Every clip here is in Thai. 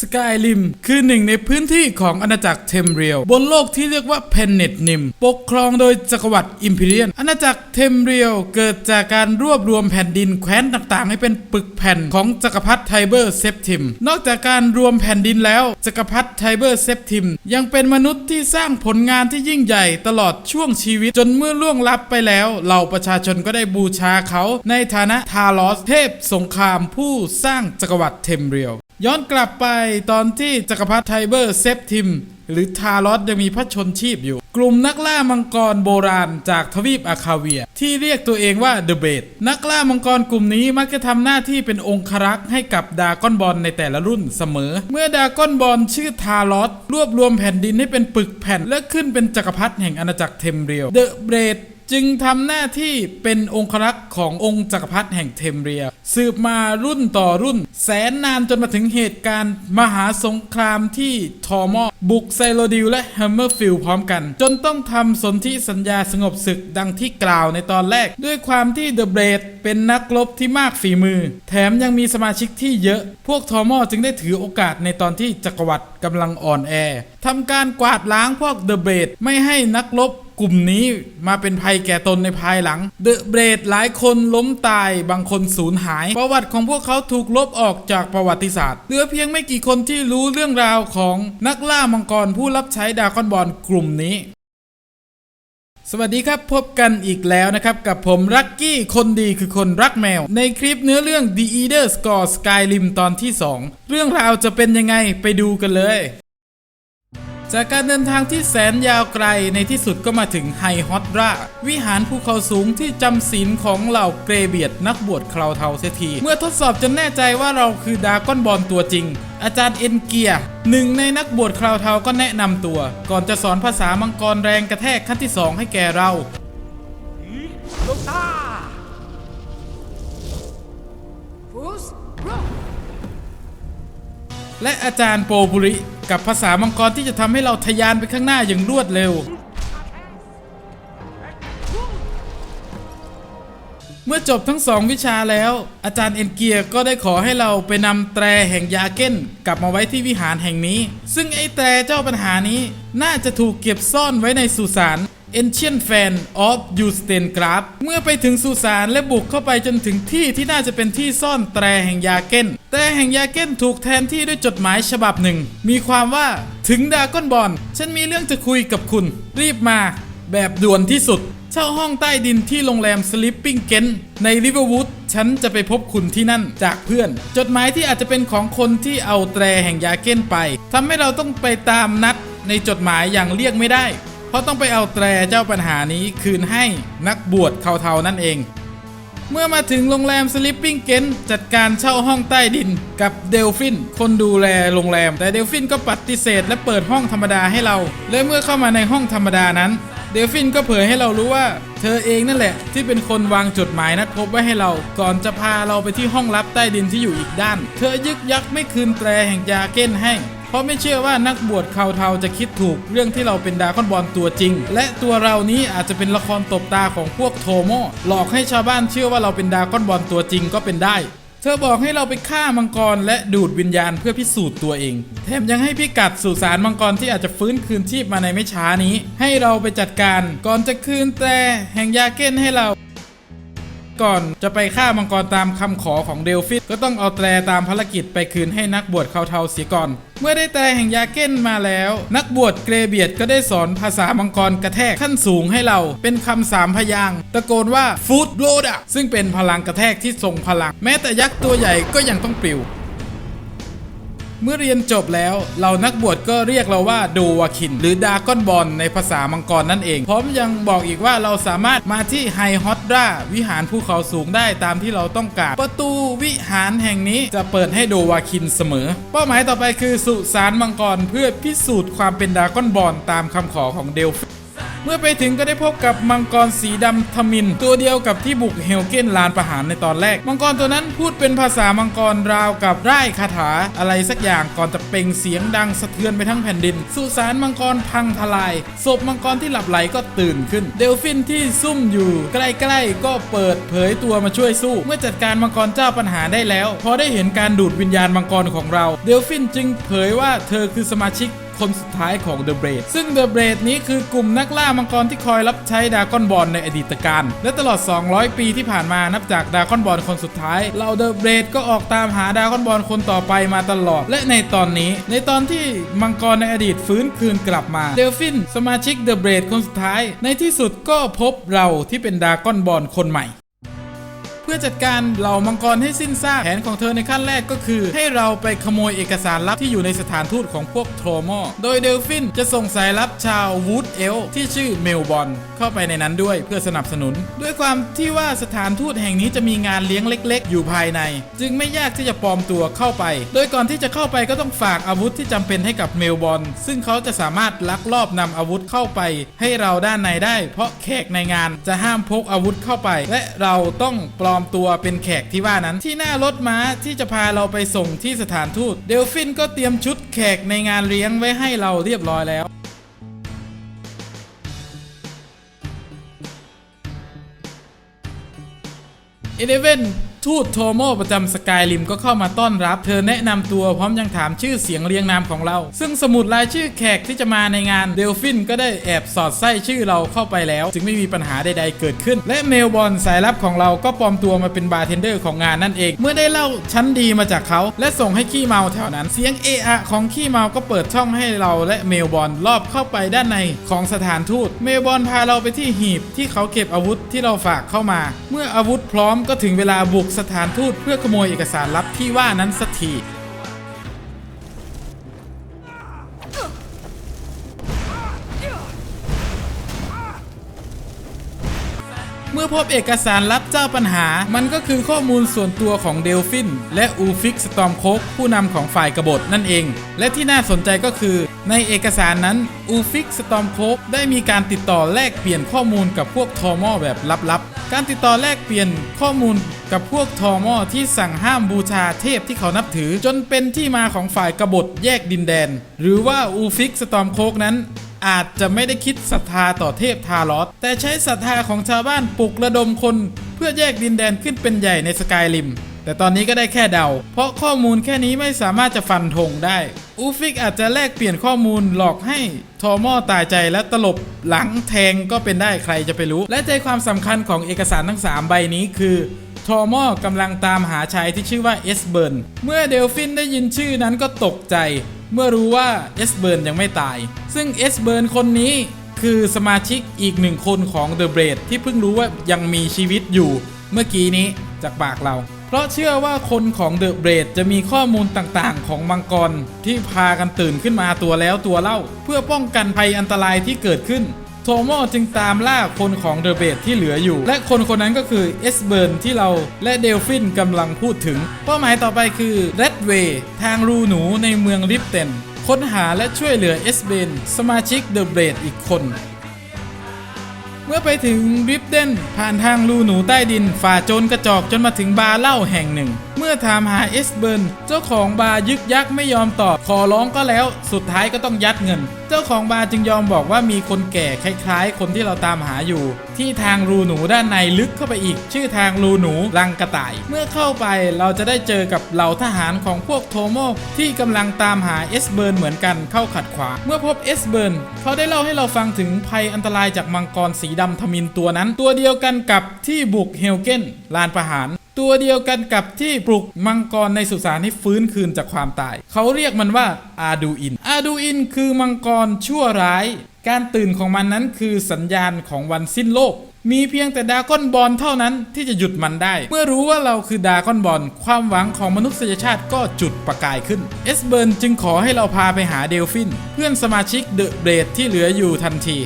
สกายริมคือหนึ่งในพื้นที่ของอาณาจักรเทมเรียลบนโลกที่เรียกว่าเพนเนตนิม ปกครองโดยจักรวรรดิอิมพีเรียนอาณาจักรเทมเรียลเกิดจากการรวบรวมแผ่นดินแคว้นต่างๆ ให้เป็นปึกแผ่นของจักรพรรดิไทเบอร์เซปติม นอกจากการรวมแผ่นดินแล้วจักรพรรดิไทเบอร์เซปติม ยังเป็นมนุษย์ที่สร้างผลงานที่ยิ่งใหญ่ตลอดช่วงชีวิตจนเมื่อล่วงลับไปแล้วเหล่าประชาชนก็ได้บูชาเขาในฐานะทารอสเทพสงครามผู้สร้างจักรวรรดิเทมเรียล ย้อนกลับไปตอนที่จักรพรรดิไทเบอร์เซปทิม หรือทารอสยังมีพระชนชีพอยู่ กลุ่มนักล่ามังกรโบราณจากทวีปอาคาเวีย ที่เรียกตัวเองว่าเดอะเบดนักล่ามังกรกลุ่มนี้มักจะทำหน้าที่เป็นองครักษ์ให้กับดาก้อนบอลในแต่ละรุ่นเสมอ เมื่อดาก้อนบอลชื่อทารอสรวบรวมแผ่นดินให้เป็นปึกแผ่นและขึ้นเป็นจักรพรรดิแห่งอาณาจักรเทมเรียลเดอะเบด จึงทำหน้าที่เป็นองครักษ์ขององค์จักรพรรดิแห่งเทมเรีย สืบมารุ่นต่อรุ่น แสนนานจนมาถึงเหตุการณ์ มหาสงครามที่ทอมอบุกไซโลดิลและแฮมเมอร์ฟิลพร้อมกัน จนต้องทำสนธิสัญญาสงบศึกดังที่กล่าวในตอนแรก ด้วยความที่เดอะเบรดเป็นนักรบที่มากฝีมือ แถมยังมีสมาชิกที่เยอะ พวกทอมอจึงได้ถือโอกาสในตอนที่จักรวรรดิกำลังอ่อนแอทำการกวาดล้างพวกเดอะเบรดไม่ให้นักรบ กลุ่มนี้มาเป็นภัยแก่ตนในภายหลัง เดอะเบรดหลายคนล้มตายบางคนสูญหาย ประวัติของพวกเขาถูกลบออกจากประวัติศาสตร์ เหลือเพียงไม่กี่คนที่รู้เรื่องราวของนักล่ามังกรผู้รับใช้ดาก้อนบอลกลุ่มนี้สวัสดีครับพบกันอีกแล้วนะครับ กับผมรักกี้คนดีคือคนรักแมว ในคลิปเนื้อเรื่อง The Eater Score Skyrim ตอนที่ 2 เรื่องราวจะเป็นยังไงไปดูกันเลย จากการเดินทางที่แสนยาวไกลในที่สุดก็มาถึงไฮฮอตราวิหารภูเขาสูงที่จำศีลของเหล่าเกรเบียดนักบวชคราวเทาเสียที เมื่อทดสอบจนแน่ใจว่าเราคือดราก้อนบอลตัวจริง อาจารย์เอ็นเกียร์หนึ่งในนักบวชคราวเทาก็แนะนำตัว ก่อนจะสอนภาษามังกรแรงกระแทกขั้นที่สองให้แก่เราลูกตา Bruce, bro. และอาจารย์โปบุริ กับภาษามังกรที่จะทำให้เราทะยานไปข้างหน้าอย่างรวดเร็ว เมื่อจบทั้งสองวิชาแล้ว อาจารย์เอ็นเกียร์ก็ได้ขอให้เราไปนำแตรแห่งยาเก้น กลับมาไว้ที่วิหารแห่งนี้ ซึ่งไอ้แตรเจ้าปัญหานี้น่าจะถูกเก็บซ่อนไว้ในสุสาน Ancient Fan of u s t e n g r a f เมื่อไปถึงสุสานและบุกเข้าไปจนถึงที่ที่น่าจะเป็นที่ซ่อนแตรแห่งยาเก้น แตรแห่งยาเก้นถูกแทนที่ด้วยจดหมายฉบับหนึ่ง มีความว่าถึงดาก้อนบอลฉันมีเรื่องจะคุยกับคุณ รีบมาแบบด่วนที่สุด เช่าห้องใต้ดินที่โรงแรม Sleeping g e n ในริเวอร์วูดฉันจะไปพบคุณที่นั่นจากเพื่อน จดหมายที่อาจจะเป็นของคนที่เอาแตรแห่งยาเก้นไปทำให้เราต้องไปตามนัดในจดหมายอย่างเลี่ยงไม่ได้ เพราะต้องไปเอาแตรเจ้าปัญหานี้คืนให้นักบวชเขาเทานั่นเอง เมื่อมาถึงโรงแรม Sleeping g e n จัดการเช่าห้องใต้ดินกับเดลฟิน คนดูแลโรงแรม แต่เดลฟินก็ปฏิเสธและเปิดห้องธรรมดาให้เรา และเมื่อเข้ามาในห้องธรรมดานั้น เดลฟินก็เผยให้เรารู้ว่า เธอเองนั่นแหละ ที่เป็นคนวางจดหมายนัดพบไว้ให้เรา ก่อนจะพาเราไปที่ห้องลับใต้ดินที่อยู่อีกด้าน เธอยึกยักไม่คืนแตรแห่งยาเก้นให้ง เพราะไม่เชื่อว่านักบวชเขาเทาจะคิดถูกเรื่องที่เราเป็นดาก้อนบอลตัวจริง และตัวเรานี้อาจจะเป็นละครตบตาของพวกโทโมหลอกให้ชาวบ้านเชื่อว่าเราเป็นดาก้อนบอลตัวจริงก็เป็นได้ เธอบอกให้เราไปฆ่ามังกรและดูดวิญญาณเพื่อพิสูจน์ตัวเอง แถมยังให้พิกัดสู่สารมังกรที่อาจจะฟื้นคืนชีพมาในไม่ช้านี้ ให้เราไปจัดการก่อนจะคืนแต่แห่งยาเก้นให้เรา ก่อนจะไปฆ่ามังกรตามคำขอของเดลฟิตก็ต้องเอาแตรตามภารกิจไปคืนให้นักบวชเขาเทาเสียก่อน เมื่อได้แตรแห่งยาเก้นมาแล้ว นักบวชเกรเบียดก็ได้สอนภาษามังกรกระแทกขั้นสูงให้เรา เป็นคำสามพยางตะโกนว่าฟูดโลดะซึ่งเป็นพลังกระแทกที่ทรงพลัง แม้แต่ยักษ์ตัวใหญ่ก็ยังต้องปลิว เมื่อเรียนจบแล้วเหล่านักบวชก็เรียกเราว่าโดวาคิน หรือดาก้อนบอลในภาษามังกรนั่นเอง พร้อมยังบอกอีกว่าเราสามารถมาที่ไฮฮอตราวิหารภูเขาสูงได้ตามที่เราต้องการ ประตูวิหารแห่งนี้จะเปิดให้โดวาคินเสมอ เป้าหมายต่อไปคือสุสานมังกรเพื่อพิสูจน์ความเป็นดาก้อนบอลตามคำขอของเดลฟิ มื่อไปถึงก็ได้พบกับมังกรสีดำทมิน ตัวเดียวกับที่บุกเฮลเกนลานประหารในตอนแรก มังกรตัวนั้นพูดเป็นภาษามังกรราวกับไร่ายคาถาอะไรสักอย่างก่อนจะเป่งเสียงดังสะเทือนไปทั้งแผ่นดิน สุสานมังกรพังทลายศพมังกรที่หลับไหลก็ตื่นขึ้น เดลฟินที่ซุ่มอยู่ ใกล้ๆก็เปิดเผยตัวมาช่วยสู้ เมื่อจัดการมังกรเจ้าปัญหาได้แล้ว พอได้เห็นการดูดวิญญาณมังกรของเรา เดลฟินจึงเผยว่าเธอคือสมาชิก คนสุดท้ายของ The Braid ซึ่ง The Braid นี้คือกลุ่มนักล่ามังกรที่คอยรับใช้ดากอนบอลในอดีตการ และตลอด 200 ปีที่ผ่านมานับจากดากอนบอลคนสุดท้ายเรา The Braid ก็ออกตามหาดากอนบอลคนต่อไปมาตลอด และในตอนนี้ ในตอนที่มังกรในอดีตฟื้นคืนกลับมาเดลฟินสมาชิก The Braid คนสุดท้าย ในที่สุดก็พบเราที่เป็นดากอนบอลคนใหม่ พื่อจัดการเหล่ามังกรให้สิ้นซากแผนของเธอในขั้นแรกก็คือ ให้เราไปขโมยเอกสารลับที่อยู่ในสถานทูตของพวกโทรมอโดยเดลฟินจะส่งสายลับชาววูดเอลที่ชื่อเมลบอลเข้าไปในนั้นด้วยเพื่อสนับสนุน ด้วยความที่ว่าสถานทูตแห่งนี้จะมีงานเลี้ยงเล็ก ๆ อยู่ภายใน จึงไม่ยากที่จะปลอมตัวเข้าไป โดยก่อนที่จะเข้าไปก็ต้องฝากอาวุธที่จำเป็นให้กับเมลบอลซึ่งเขาจะสามารถลักลอบนำอาวุธเข้าไป ให้เราด้านในได้ เพราะแขกในงานจะห้ามพกอาวุธเข้าไป และเราต้องปลอมตัวเป็นแขกที่ว่านั้น ที่หน้ารถม้าที่จะพาเราไปส่งที่สถานทูต เดลฟินก็เตรียมชุดแขกในงานเลี้ยงไว้ให้เราเรียบร้อยแล้วเอเลเวน ทูตโทโมประจำสกายริมก็เข้ามาต้อนรับ เธอแนะนำตัวพร้อมยังถามชื่อเสียงเรียงนามของเรา ซึ่งสมุดรายชื่อแขกที่จะมาในงานเดลฟินก็ได้แอบสอดไส้ชื่อเราเข้าไปแล้ว จึงไม่มีปัญหาใดๆเกิดขึ้น และเมลบอลสายลับของเราก็ปลอมตัวมาเป็นบาร์เทนเดอร์ของงานนั่นเอง เมื่อได้เล่าชั้นดีมาจากเขา และส่งให้ขี้เมาแถวนั้น เสียงเอะอะของขี้เมาก็เปิดช่องให้เราและเมลบอลรอบเข้าไปด้านในของสถานทูต เมลบอลพาเราไปที่หีบที่เขาเก็บอาวุธที่เราฝากเข้ามา เมื่ออาวุธพร้อมก็ถึงเวลาบุกสถานทูตเพื่อขโมยเอกสารลับที่ว่านั้นสักทีเมื่อพบเอกสารลับเจ้าปัญหา มันก็คือข้อมูลส่วนตัวของเดลฟิน และอูฟิกสตอมโคกผู้นำของฝ่ายกบฏนั่นเอง และที่น่าสนใจก็คือ ในเอกสารนั้น อูฟิกสตอมโคกได้มีการติดต่อแลกเปลี่ยนข้อมูลกับพวกทอมอแบบลับๆ การติดต่อแลกเปลี่ยนข้อมูลกับพวกทอมอที่สั่งห้ามบูชาเทพที่เขานับถือ จนเป็นที่มาของฝ่ายกบฏแยกดินแดน หรือว่าอูฟิกสตอมโคกนั้น อาจจะไม่ได้คิดศรัทธาต่อเทพทารอสแต่ใช้ศรัทธาของชาวบ้านปลุกระดมคน เพื่อแยกดินแดนขึ้นเป็นใหญ่ในสกายริม แต่ตอนนี้ก็ได้แค่เดา เพราะข้อมูลแค่นี้ไม่สามารถจะฟันธงได้ อูฟิกอาจจะแลกเปลี่ยนข้อมูลหลอกให้ทอมอตายใจและตลบหลังแทงก็เป็นได้ใครจะไปรู้ และใจความสำคัญของเอกสารทั้ง 3 ใบนี้คือทอมอกำลังตามหาชายที่ชื่อว่าเอสเบิร์นเมื่อเดลฟินได้ยินชื่อนั้นก็ตกใจ เมื่อรู้ว่าเอสเบิร์นยังไม่ตาย ซึ่งเอสเบิร์นคนนี้คือสมาชิกอีกหนึ่งคนของเดอะเบรดที่เพิ่งรู้ว่ายังมีชีวิตอยู่เมื่อกี้นี้จากปากเรา เพราะเชื่อว่าคนของเดอะเบรดจะมีข้อมูลต่างๆ ของมังกรที่พากันตื่นขึ้นมาตัวแล้วตัวเล่า เพื่อป้องกันภัยอันตรายที่เกิดขึ้น โทโมจึงตามล่าคนของเดอะเบดที่เหลืออยู่ และคนคนนั้นก็คือเอสเบิร์นที่เราและเดลฟินกำลังพูดถึง เป้าหมายต่อไปคือเรดเวย์ทางรูหนูในเมืองริปเตนค้นหาและช่วยเหลือเอสเบนสมาชิกเดอะเบดอีกคน เมื่อไปถึงริปเดนผ่านทางรูหนูใต้ดินฝ่าโจรกระจอกจนมาถึงบาร์เหล้าแห่งหนึ่ง เมื่อถามหาเอสเบิร์นเจ้าของบาร์ยึกยักไม่ยอมตอบ ขอร้องก็แล้ว สุดท้ายก็ต้องยัดเงิน เจ้าของบาร์จึงยอมบอกว่ามีคนแก่คล้ายๆ คนที่เราตามหาอยู่ ที่ทางรูหนูด้านในลึกเข้าไปอีก ชื่อทางรูหนูรังกระต่าย เมื่อเข้าไปเราจะได้เจอกับเหล่าทหารของพวกโทโมที่กำลังตามหาเอสเบิร์นเหมือนกันเข้าขัดขวางเมื่อพบเอสเบิร์นเขาได้เล่าให้เราฟังถึงภัยอันตรายจากมังกรสีดำทมินตัวนั้น ตัวเดียวกันกับที่บุกเฮลเกนลานประหาร ตัวเดียวกันกับที่ปลุกมังกรในสุสานให้ฟื้นคืนจากความตาย เขาเรียกมันว่าอาดูอิน อาดูอินคือมังกรชั่วร้าย การตื่นของมันนั้นคือสัญญาณของวันสิ้นโลก มีเพียงแต่ดาก้อนบอลเท่านั้นที่จะหยุดมันได้ เมื่อรู้ว่าเราคือดาก้อนบอลความหวังของมนุษยชาติก็จุดประกายขึ้น เอสเบิร์นจึงขอให้เราพาไปหาเดลฟิน เพื่อนสมาชิกเดอะเบรดที่เหลืออยู่ทันที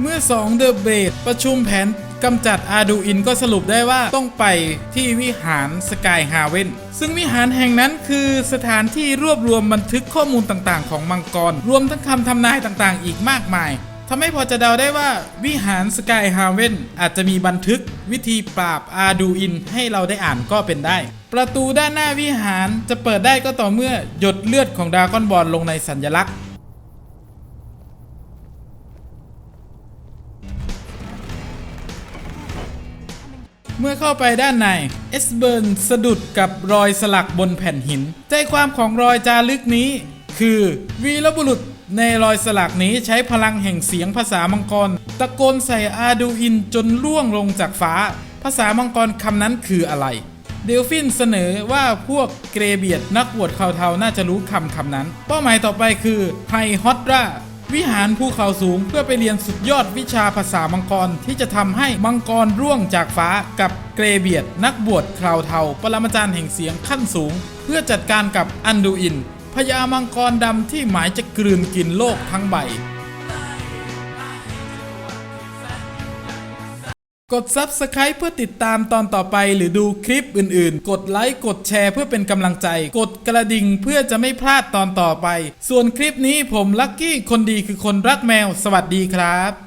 เมื่อ2 The b a d ประชุมแผน กำจัดอาดูอินก็สรุปได้ว่าต้องไปที่วิหารสกายฮาเวนซึ่งวิหารแห่งนั้นคือสถานที่รวบรวมบันทึกข้อมูลต่างๆ ของมังกร รวมทั้งคำทำนายต่างๆ อีกมากมายทำให้พอจะเดาได้ว่าวิหารสกายฮาเวนอาจจะมีบันทึกวิธีปราบอาดูอินให้เราได้อ่านก็เป็นได้ ประตูด้านหน้าวิหารจะเปิดได้ก็ต่อเมื่อหยดเลือดของดราก้อนบอลลงในสัญลักษณ์ เมื่อเข้าไปด้านใน เอสเบิร์นสะดุดกับรอยสลักบนแผ่นหิน ใจความของรอยจารึกนี้ คือวีรบุรุษในรอยสลักนี้ใช้พลังแห่งเสียงภาษามังกร ตะโกนใส่อาดูอินจนล่วงลงจากฟ้า ภาษามังกรคำนั้นคืออะไร เดลฟินเสนอว่าพวกเกรเบียดนักบวชข่าวเทาน่าจะรู้คำคำนั้น เป้าหมายต่อไปคือไฮฮอตรา วิหารภูเขาสูงเพื่อไปเรียนสุดยอดวิชาภาษามังกรที่จะทำให้มังกรร่วงจากฟ้ากับเกรเบียด นักบวชคราวเทาปรมาจารย์แห่งเสียงขั้นสูง เพื่อจัดการกับอันดูอินพญามังกรดำที่หมายจะกลืนกินโลกทั้งใบ กด Subscribe เพื่อติดตามตอนต่อไป หรือดูคลิปอื่นๆ กดไลค์กดแชร์เพื่อเป็นกำลังใจ กดกระดิ่งเพื่อจะไม่พลาดตอนต่อไป ส่วนคลิปนี้ผมลักกี้คนดีคือคนรักแมว สวัสดีครับ